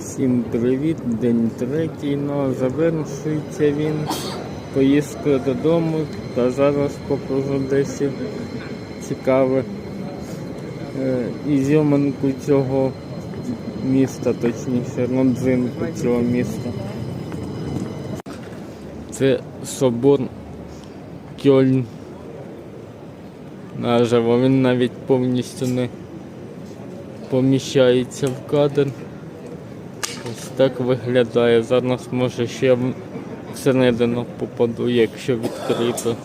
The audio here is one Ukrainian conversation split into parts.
Всім привіт, день третій, ну завершується він поїздкою додому та зараз покажу десь цікаве е, ізюминку цього міста, точніше, родзинку цього міста. Це собор Кьольн. Наживо, він навіть повністю не поміщається в кадр. Ось так виглядає. Зараз може ще всередину попаду, якщо відкрито.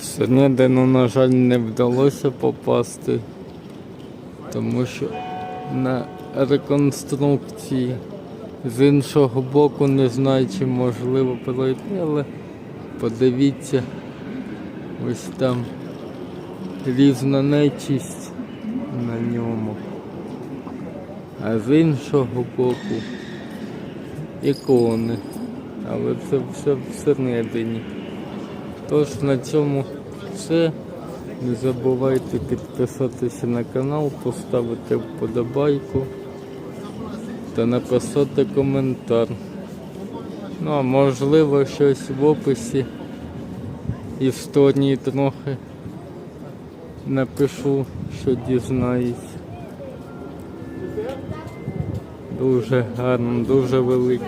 Всередину, на жаль, не вдалося попасти, тому що на реконструкції з іншого боку не знаю, чи можливо пройти, але подивіться, ось там різна нечисть на ньому. А з іншого боку ікони. Але це все всередині. Тож на цьому все. Не забувайте підписатися на канал, поставити вподобайку та написати коментар. Ну а можливо щось в описі історії трохи напишу, що дізнаюсь. Дуже гарно, дуже великий.